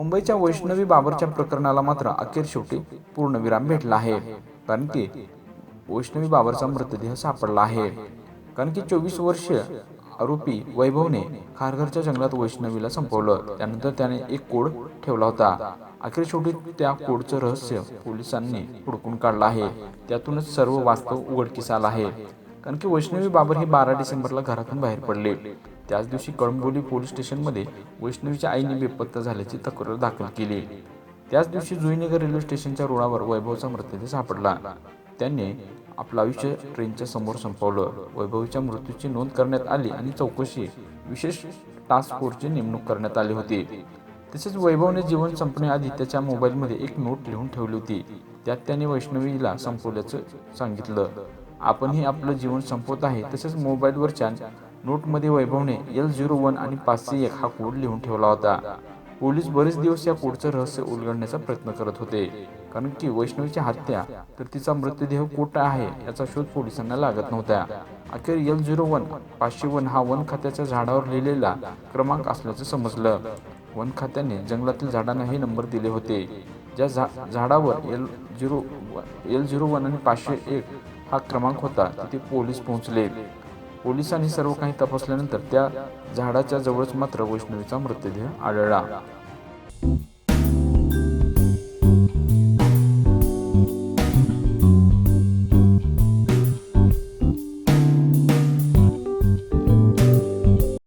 मुंबईच्या वैष्णवी बाबरच्या प्रकरणाला मात्र अखेर शेवटी पूर्णविराम भेटला आहे. कारण की वैष्णवी बाबरचा मृतदेह सापडला आहे. कारण की चोवीस वर्षीय आरोपी वैभवने खारघरच्या जंगलात वैष्णवीला संपवलं. त्यानंतर त्याने एक कोड ठेवला होता. अखेर शेवटी त्या कोडचं रहस्य पोलिसांनी हुडकून काढलं आहे. त्यातूनच सर्व वास्तव उघडकीस आलं आहे. कारण की वैष्णवी बाबर ही बारा डिसेंबरला घरातून बाहेर पडले. त्याच दिवशी कळंबोली पोलीस स्टेशनमध्ये वैष्णवीच्या आईने बेपत्ता झाल्याची तक्रार दाखल केली. त्याच दिवशी जुईनगर रेल्वे स्टेशनच्या रुळावर वैभवचा मृतदेह सापडला. त्यांनी आपलं आयुष्य ट्रेनच्या समोर संपवलं. वैभवीच्या मृत्यूची नोंद करण्यात आली आणि चौकशी विशेष टास्क फोर्सची नेमणूक करण्यात आली होती. तसेच वैभवने जीवन संपण्याआधी त्याच्या मोबाईलमध्ये एक नोट लिहून ठेवली होती. त्यात त्याने वैष्णवीला संपवल्याचं सांगितलं. आपणही आपलं जीवन संपवत आहे. तसेच मोबाईलवरच्या नोटमध्ये वैभवने एल झिरो वन आणि पाचशे एक हा कोड लिहून ठेवला होता. पोलीस बरेच दिवस या कोडचं रहस्य उलगडण्याचा प्रयत्न करत होते. कारण की वैष्णवीची हत्या तर तिचा मृतदेह कोठा आहे याचा शोध पोलिसांना लागत नव्हता. अखेर एल झिरो वन पाचशे वन हा वन खात्याच्या झाडावर लिहिलेला क्रमांक असल्याचं समजलं. वन खात्याने जंगलातील झाडांना हे नंबर दिले होते. ज्या झाडावर L zero L zero one आणि पाचशे एक हा क्रमांक होता तिथे पोलीस पोहोचले. पोलिसांनी सर्व काही तपासल्यानंतर त्या झाडाच्या जवळच मात्र वैष्णवीचा मृतदेह आढळला.